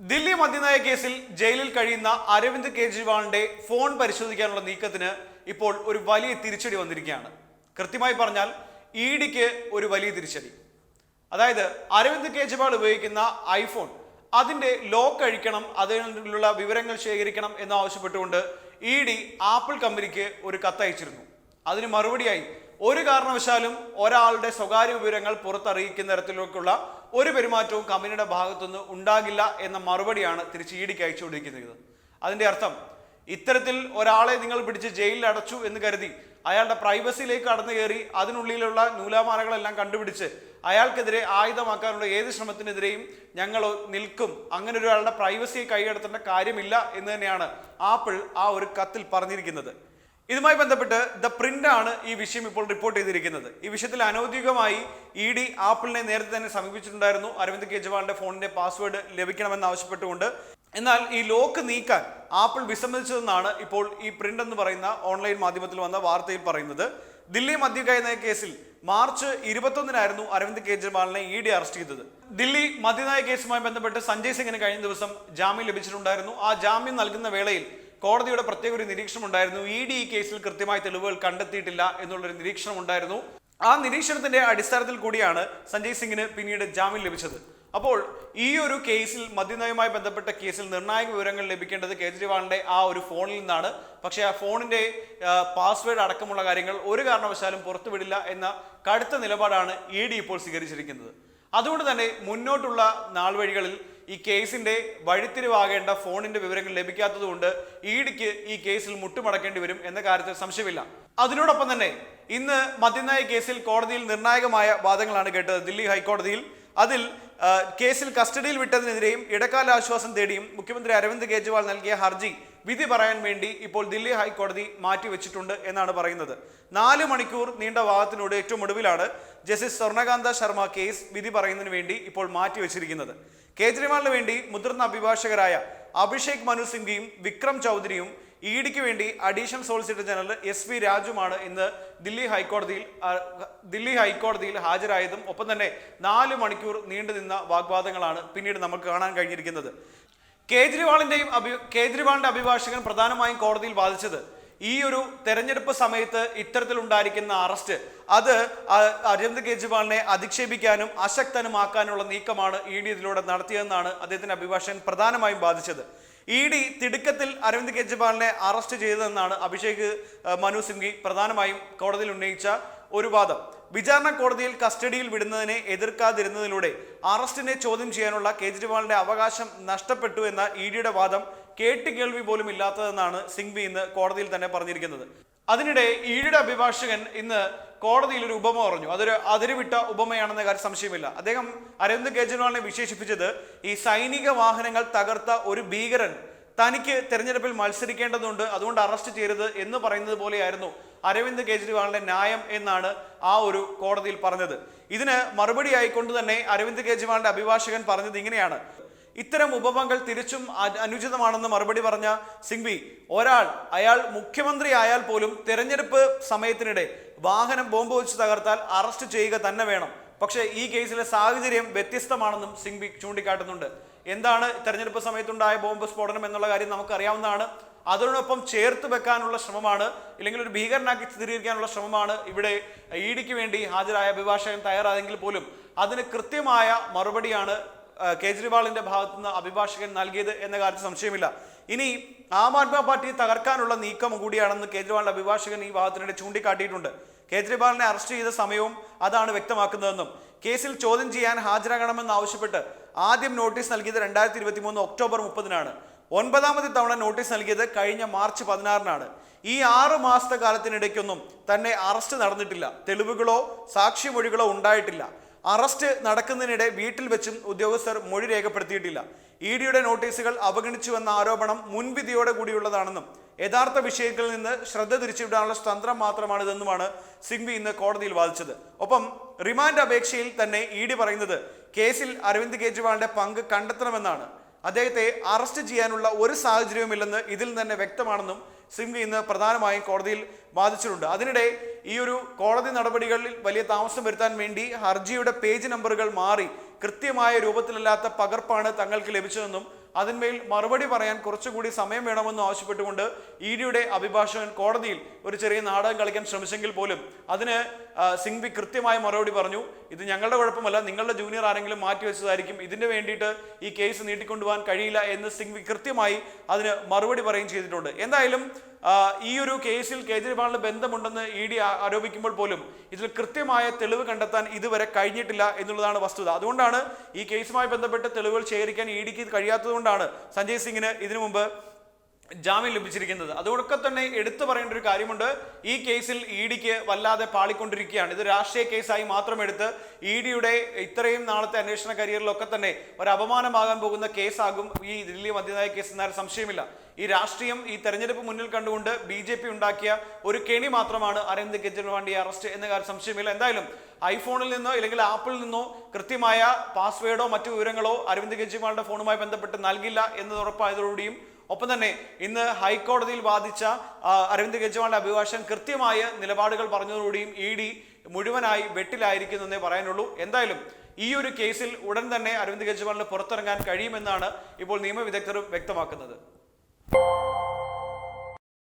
ദില്ലി മദ്യനയ കേസിൽ ജയിലിൽ കഴിയുന്ന അരവിന്ദ് കെജ്രിവാളിന്റെ ഫോൺ പരിശോധിക്കാനുള്ള നീക്കത്തിന് ഇപ്പോൾ ഒരു വലിയ തിരിച്ചടി വന്നിരിക്കുകയാണ്. കൃത്യമായി പറഞ്ഞാൽ ഇ ഡിക്ക് ഒരു വലിയ തിരിച്ചടി. അതായത് അരവിന്ദ് കെജ്രിവാൾ ഉപയോഗിക്കുന്ന ഐഫോൺ അതിന്റെ ലോക്ക് അഴിക്കണം അതിനുള്ള വിവരങ്ങൾ ശേഖരിക്കണം എന്നാവശ്യപ്പെട്ടുകൊണ്ട് ഇ ഡി ആപ്പിൾ കമ്പനിക്ക് ഒരു കത്തയച്ചിരുന്നു. അതിന് മറുപടിയായി ഒരു കാരണവശാലും ഒരാളുടെ സ്വകാര്യ വിവരങ്ങൾ പുറത്തറിയിക്കുന്ന തരത്തിലേക്കുള്ള ഒരു പെരുമാറ്റവും കമ്പനിയുടെ ഭാഗത്തുനിന്ന് ഉണ്ടാകില്ല എന്ന മറുപടിയാണ് തിരിച്ച് ഇ ഡിക്ക് അയച്ചുകൊണ്ടിരിക്കുന്നത്. അതിന്റെ അർത്ഥം ഇത്തരത്തിൽ ഒരാളെ നിങ്ങൾ പിടിച്ച് ജയിലിൽ അടച്ചു എന്ന് കരുതി അയാളുടെ പ്രൈവസിയിലേക്ക് കടന്നു കയറി അതിനുള്ളിലുള്ള നൂലാമാലകളെല്ലാം കണ്ടുപിടിച്ച് അയാൾക്കെതിരെ ആയുധമാക്കാനുള്ള ഏത് ശ്രമത്തിനെതിരെയും ഞങ്ങൾ നിൽക്കും. അങ്ങനെ ഒരാളുടെ പ്രൈവസിയെ കൈയടത്തേണ്ട കാര്യമില്ല എന്ന് തന്നെയാണ് ആപ്പിൾ ആ ഒരു കത്തിൽ പറഞ്ഞിരിക്കുന്നത്. ഇതുമായി ബന്ധപ്പെട്ട് ദ പ്രിന്റ് ആണ് ഈ വിഷയം ഇപ്പോൾ റിപ്പോർട്ട് ചെയ്തിരിക്കുന്നത്. ഈ വിഷയത്തിൽ അനൌദ്യോഗികമായി ഇ ഡി ആപ്പിളിനെ നേരത്തെ തന്നെ സമീപിച്ചിട്ടുണ്ടായിരുന്നു. അരവിന്ദ് കെജ്രിവാളിന്റെ ഫോണിന്റെ പാസ്വേഡ് ലഭിക്കണമെന്ന് ആവശ്യപ്പെട്ടുകൊണ്ട്. എന്നാൽ ഈ ലോക്ക് നീക്കാൻ ആപ്പിൾ വിസമ്മതിച്ചതെന്നാണ് ഇപ്പോൾ ഈ പ്രിന്റ് എന്ന് പറയുന്ന ഓൺലൈൻ മാധ്യമത്തിൽ വന്ന വാർത്തയിൽ പറയുന്നത്. ദില്ലി മദ്യനയ കേസിൽ മാർച്ച് ഇരുപത്തൊന്നിനായിരുന്നു അരവിന്ദ് കെജ്രിവാളിനെ ഇ ഡി അറസ്റ്റ് ചെയ്തത്. ദില്ലി മദ്യനയ കേസുമായി ബന്ധപ്പെട്ട് സഞ്ജയ് സിംഗിന് കഴിഞ്ഞ ദിവസം ജാമ്യം ലഭിച്ചിട്ടുണ്ടായിരുന്നു. ആ ജാമ്യം നൽകുന്ന വേളയിൽ കോടതിയുടെ പ്രത്യേക ഒരു നിരീക്ഷണം ഉണ്ടായിരുന്നു ഇ ഡി ഈ കേസിൽ കൃത്യമായ തെളിവുകൾ കണ്ടെത്തിയിട്ടില്ല എന്നുള്ളൊരു നിരീക്ഷണം ഉണ്ടായിരുന്നു ആ നിരീക്ഷണത്തിന്റെ അടിസ്ഥാനത്തിൽ കൂടിയാണ് സഞ്ജയ് സിംഗിന് പിന്നീട് ജാമ്യം ലഭിച്ചത്. അപ്പോൾ ഈ ഒരു കേസിൽ മദ്യനയവുമായി ബന്ധപ്പെട്ട കേസിൽ നിർണായക വിവരങ്ങൾ ലഭിക്കേണ്ടത് കേജ്രിവാളിന്റെ ആ ഒരു ഫോണിൽ നിന്നാണ്. പക്ഷേ ആ ഫോണിന്റെ പാസ്വേഡ് അടക്കമുള്ള കാര്യങ്ങൾ ഒരു കാരണവശാലും പുറത്തുവിടില്ല എന്ന കടുത്ത നിലപാടാണ് ഇ ഡി ഇപ്പോൾ സ്വീകരിച്ചിരിക്കുന്നത്. അതുകൊണ്ട് തന്നെ മുന്നോട്ടുള്ള നാൾവഴികളിൽ ഈ കേസിന്റെ വഴിത്തിരിവാകേണ്ട ഫോണിന്റെ വിവരങ്ങൾ ലഭിക്കാത്തതുകൊണ്ട് ഇഡിക്ക് ഡിക്ക് ഈ കേസിൽ മുട്ടുമടക്കേണ്ടി വരും എന്ന കാര്യത്തിൽ സംശയമില്ല. അതിനോടൊപ്പം തന്നെ ഇന്ന് മദ്യനായ കേസിൽ കോടതിയിൽ നിർണായകമായ വാദങ്ങളാണ് കേട്ടത്. ദില്ലി ഹൈക്കോടതിയിൽ അതിൽ കേസിൽ കസ്റ്റഡിയിൽ വിട്ടതിനെതിരെയും ഇടക്കാല ആശ്വാസം തേടിയും മുഖ്യമന്ത്രി അരവിന്ദ് കെജ്രിവാൾ നൽകിയ ഹർജി വിധി പറയാൻ വേണ്ടി ഇപ്പോൾ ദില്ലി ഹൈക്കോടതി മാറ്റിവെച്ചിട്ടുണ്ട് എന്നാണ് പറയുന്നത്. നാല് മണിക്കൂർ നീണ്ട വാദത്തിനോട് ഏറ്റവും ഒടുവിലാണ് ജസ്റ്റിസ് സ്വർണകാന്ത ശർമ്മ കേസ് വിധി പറയുന്നതിന് വേണ്ടി ഇപ്പോൾ മാറ്റിവെച്ചിരിക്കുന്നത്. കേജ്രിവാളിന് വേണ്ടി മുതിർന്ന അഭിഭാഷകരായ അഭിഷേക് മനു സിംഗിയും വിക്രം ചൗധരിയും ഇ ഡിക്ക് വേണ്ടി additional solicitor general S V രാജുമാണ് ഇന്ന് ദില്ലി ഹൈക്കോടതിയിൽ ദില്ലി ഹൈക്കോടതിയിൽ ഹാജരായതും ഒപ്പം തന്നെ നാല് മണിക്കൂർ നീണ്ടുനിന്ന വാഗ്വാദങ്ങളാണ് പിന്നീട് നമുക്ക് കാണാൻ കഴിഞ്ഞിരിക്കുന്നത്. കേജ്രിവാളിന്റെയും അഭി കേജ്രിവാളിന്റെ അഭിഭാഷകൻ പ്രധാനമായും കോടതിയിൽ വാദിച്ചത് ഈ ഒരു തെരഞ്ഞെടുപ്പ് സമയത്ത് ഇത്തരത്തിലുണ്ടായിരിക്കുന്ന അറസ്റ്റ് അത് അരവിന്ദ് കെജ്രിവാളിനെ അധിക്ഷേപിക്കാനും അശക്തനുമാക്കാനുള്ള നീക്കമാണ് ഇ ഡി ഇതിലൂടെ നടത്തിയതെന്നാണ് അദ്ദേഹത്തിന്റെ അഭിഭാഷകൻ പ്രധാനമായും ബാധിച്ചത് ഇ ഡി തിടുക്കത്തിൽ അരവിന്ദ് കെജ്രിവാളിനെ അറസ്റ്റ് ചെയ്തതെന്നാണ് അഭിഷേക് മനു സിംഗ്വി പ്രധാനമായും കോടതിയിൽ ഉന്നയിച്ച ഒരു വാദം. വിചാരണ കോടതിയിൽ കസ്റ്റഡിയിൽ വിടുന്നതിനെ എതിർക്കാതിരുന്നതിലൂടെ അറസ്റ്റിനെ ചോദ്യം ചെയ്യാനുള്ള കേജ്രിവാളിന്റെ അവകാശം നഷ്ടപ്പെട്ടു എന്ന ഇ ഡിയുടെ വാദം കേട്ടുകേൾവി പോലും ഇല്ലാത്തതെന്നാണ് സിംഗ്വി ഇന്ന് കോടതിയിൽ തന്നെ പറഞ്ഞിരിക്കുന്നത്. അതിനിടെ ഈഴുടെ അഭിഭാഷകൻ ഇന്ന് കോടതിയിൽ ഒരു ഉപമ പറഞ്ഞു. അതൊരു അതിരുവിട്ട ഉപമയാണെന്ന കാര്യം സംശയമില്ല. അദ്ദേഹം അരവിന്ദ് കെജ്രിവാളിനെ വിശേഷിപ്പിച്ചത് ഈ സൈനിക വാഹനങ്ങൾ തകർത്ത ഒരു ഭീകരൻ തനിക്ക് തെരഞ്ഞെടുപ്പിൽ മത്സരിക്കേണ്ടതുണ്ട് അതുകൊണ്ട് അറസ്റ്റ് ചെയ്യരുത് എന്ന് പറയുന്നത് പോലെയായിരുന്നു അരവിന്ദ് കെജ്രിവാളിന്റെ ന്യായം എന്നാണ് ആ ഒരു കോടതിയിൽ പറഞ്ഞത്. ഇതിന് മറുപടി ആയിക്കൊണ്ട് തന്നെ അരവിന്ദ് കെജ്രിവാളിന്റെ അഭിഭാഷകൻ പറഞ്ഞത് ഇങ്ങനെയാണ്. ഇത്തരം ഉപമകൾ തിരിച്ചും അനുചിതമാണെന്ന് മറുപടി പറഞ്ഞ സിംഗ്വി ഒരാൾ അയാൾ മുഖ്യമന്ത്രി ആയാൽ പോലും തെരഞ്ഞെടുപ്പ് സമയത്തിനിടെ വാഹനം ബോംബ് വെച്ച് തകർത്താൽ അറസ്റ്റ് ചെയ്യുക തന്നെ വേണം. പക്ഷേ ഈ കേസിലെ സാഹചര്യം വ്യത്യസ്തമാണെന്നും സിംഗ്വി ചൂണ്ടിക്കാട്ടുന്നുണ്ട്. എന്താണ് തെരഞ്ഞെടുപ്പ് സമയത്തുണ്ടായ ബോംബ് സ്ഫോടനം എന്നുള്ള കാര്യം നമുക്കറിയാവുന്നതാണ്. അതിനോടൊപ്പം ചേർത്ത് വെക്കാനുള്ള ശ്രമമാണ് ഇല്ലെങ്കിൽ ഒരു ഭീകരനാക്കി സ്ഥിരീകരിക്കാനുള്ള ശ്രമമാണ് ഇവിടെ ഇ ഡിക്ക് വേണ്ടി ഹാജരായ അഭിഭാഷകൻ തയ്യാറായെങ്കിൽ പോലും അതിന് കൃത്യമായ മറുപടിയാണ് കേജ്രിവാളിന്റെ ഭാഗത്തുനിന്ന് അഭിഭാഷകൻ നൽകിയത് എന്ന കാര്യത്തിൽ സംശയമില്ല. ഇനി ആം ആദ്മി പാർട്ടി തകർക്കാനുള്ള നീക്കം കൂടിയാണെന്ന് കേജ്രിവാളിന്റെ അഭിഭാഷകൻ ഈ ഭാഗത്തിനിടെ ചൂണ്ടിക്കാട്ടിയിട്ടുണ്ട്. കേജ്രിവാളിനെ അറസ്റ്റ് ചെയ്ത സമയവും അതാണ് വ്യക്തമാക്കുന്നതെന്നും കേസിൽ ചോദ്യം ചെയ്യാൻ ഹാജരാകണമെന്ന് ആവശ്യപ്പെട്ട് ആദ്യം നോട്ടീസ് നൽകിയത് രണ്ടായിരത്തി ഇരുപത്തി മൂന്ന് ഒക്ടോബർ മുപ്പതിനാണ്. ഒൻപതാമത്തെ തവണ നോട്ടീസ് നൽകിയത് കഴിഞ്ഞ മാർച്ച് പതിനാറിനാണ്. ഈ ആറ് മാസത്തെ കാലത്തിനിടയ്ക്കൊന്നും തന്നെ അറസ്റ്റ് നടന്നിട്ടില്ല. തെളിവുകളോ സാക്ഷിമൊഴികളോ ഉണ്ടായിട്ടില്ല. അറസ്റ്റ് നടക്കുന്നതിനിടെ വീട്ടിൽ വെച്ചും ഉദ്യോഗസ്ഥർ മൊഴി രേഖപ്പെടുത്തിയിട്ടില്ല. ഇ ഡിയുടെ നോട്ടീസുകൾ അവഗണിച്ചുവെന്ന ആരോപണം മുൻവിധിയോടെ കൂടിയുള്ളതാണെന്നും യഥാർത്ഥ വിഷയങ്ങളിൽ നിന്ന് ശ്രദ്ധ തിരിച്ചുവിടാനുള്ള തന്ത്രം മാത്രമാണിതെന്നുമാണ് സിംഗ്വി ഇന്ന് കോടതിയിൽ വാദിച്ചത്. ഒപ്പം റിമാൻഡ് അപേക്ഷയിൽ തന്നെ ഇ ഡി പറയുന്നത് കേസിൽ അരവിന്ദ് കെജ്രിവാളിന്റെ പങ്ക് കണ്ടെത്തണമെന്നാണ്. അദ്ദേഹത്തെ അറസ്റ്റ് ചെയ്യാനുള്ള ഒരു സാഹചര്യവുമില്ലെന്ന് ഇതിൽ തന്നെ വ്യക്തമാണെന്നും സിംഗ് ഇന്ന് പ്രധാനമായും കോടതിയിൽ വാദിച്ചിട്ടുണ്ട്. അതിനിടെ ഈ ഒരു കോടതി നടപടികളിൽ വലിയ താമസം വരുത്താൻ വേണ്ടി ഹർജിയുടെ പേജ് നമ്പറുകൾ മാറി കൃത്യമായ രൂപത്തിലല്ലാത്ത പകർപ്പാണ് തങ്ങൾക്ക് ലഭിച്ചതെന്നും അതിന്മേൽ മറുപടി പറയാൻ കുറച്ചുകൂടി സമയം വേണമെന്ന് ആവശ്യപ്പെട്ടുകൊണ്ട് ഇ ഡിയുടെ അഭിഭാഷകൻ കോടതിയിൽ ഒരു ചെറിയ നാടകം കളിക്കാൻ ശ്രമിച്ചെങ്കിൽ പോലും അതിന് സിംഗ്വി കൃത്യമായ മറുപടി പറഞ്ഞു. ഇത് ഞങ്ങളുടെ കുഴപ്പമല്ല. നിങ്ങളുടെ ജൂനിയർ ആരെങ്കിലും മാറ്റി വെച്ചതായിരിക്കും. ഇതിന് വേണ്ടിയിട്ട് ഈ കേസ് നീട്ടിക്കൊണ്ടുപോകാൻ കഴിയില്ല എന്ന് സിംഗ്വി കൃത്യമായി അതിന് മറുപടി പറയുകയും ചെയ്തിട്ടുണ്ട്. എന്തായാലും ഈ ഒരു കേസിൽ കേജ്രിവാളിന് ബന്ധമുണ്ടെന്ന് ഇ ഡി ആരോപിക്കുമ്പോൾ പോലും ഇതിൽ കൃത്യമായ തെളിവ് കണ്ടെത്താൻ ഇതുവരെ കഴിഞ്ഞിട്ടില്ല എന്നുള്ളതാണ് വസ്തുത. അതുകൊണ്ടാണ് ഈ കേസുമായി ബന്ധപ്പെട്ട് തെളിവുകൾ ശേഖരിക്കാൻ ഇ ഡിക്ക് കഴിയാത്തതുകൊണ്ടാണ് സഞ്ജയ് സിംഗിന് ഇതിനു മുമ്പ് ജാമ്യം ലഭിച്ചിരിക്കുന്നത്. അതോടൊക്കെ തന്നെ എടുത്തു പറയേണ്ട ഒരു കാര്യമുണ്ട്. ഈ കേസിൽ ഇ ഡിക്ക് വല്ലാതെ പാളിക്കൊണ്ടിരിക്കുകയാണ്. ഇത് രാഷ്ട്രീയ കേസായി മാത്രം എടുത്ത് ഇ ഡിയുടെ ഇത്രയും നാളത്തെ അന്വേഷണ കരിയറിലൊക്കെ തന്നെ ഒരു അപമാനമാകാൻ പോകുന്ന കേസാകും ഈ ദില്ലി മദ്യനായ കേസ് എന്നാൽ സംശയമില്ല. ഈ രാഷ്ട്രീയം ഈ തെരഞ്ഞെടുപ്പ് മുന്നിൽ കണ്ടുകൊണ്ട് ബി ജെ പി ഉണ്ടാക്കിയ ഒരു കെണി മാത്രമാണ് അരവിന്ദ് കെജ്രിവാളിന്റെ അറസ്റ്റ് എന്ന കാര്യം സംശയമില്ല. എന്തായാലും ഐഫോണിൽ നിന്നോ അല്ലെങ്കിൽ ആപ്പിളിൽ നിന്നോ കൃത്യമായ പാസ്വേഡോ മറ്റു വിവരങ്ങളോ അരവിന്ദ് കെജ്രിവാളിന്റെ ഫോണുമായി ബന്ധപ്പെട്ട് നൽകില്ല എന്നത് ഉറപ്പായതോടുകൂടിയും ഒപ്പം തന്നെ ഇന്ന് ഹൈക്കോടതിയിൽ വാദിച്ച അരവിന്ദ് കെജ്രിവാളിന്റെ അഭിഭാഷകൻ കൃത്യമായ നിലപാടുകൾ പറഞ്ഞതോടുകൂടിയും ഇ ഡി മുഴുവനായി വെട്ടിലായിരിക്കുന്നു എന്നേ പറയാനുള്ളൂ. എന്തായാലും ഈ ഒരു കേസിൽ ഉടൻ തന്നെ അരവിന്ദ് കെജ്രിവാളിന് പുറത്തിറങ്ങാൻ കഴിയുമെന്നാണ് ഇപ്പോൾ നിയമവിദഗ്ധരും വ്യക്തമാക്കുന്നത്.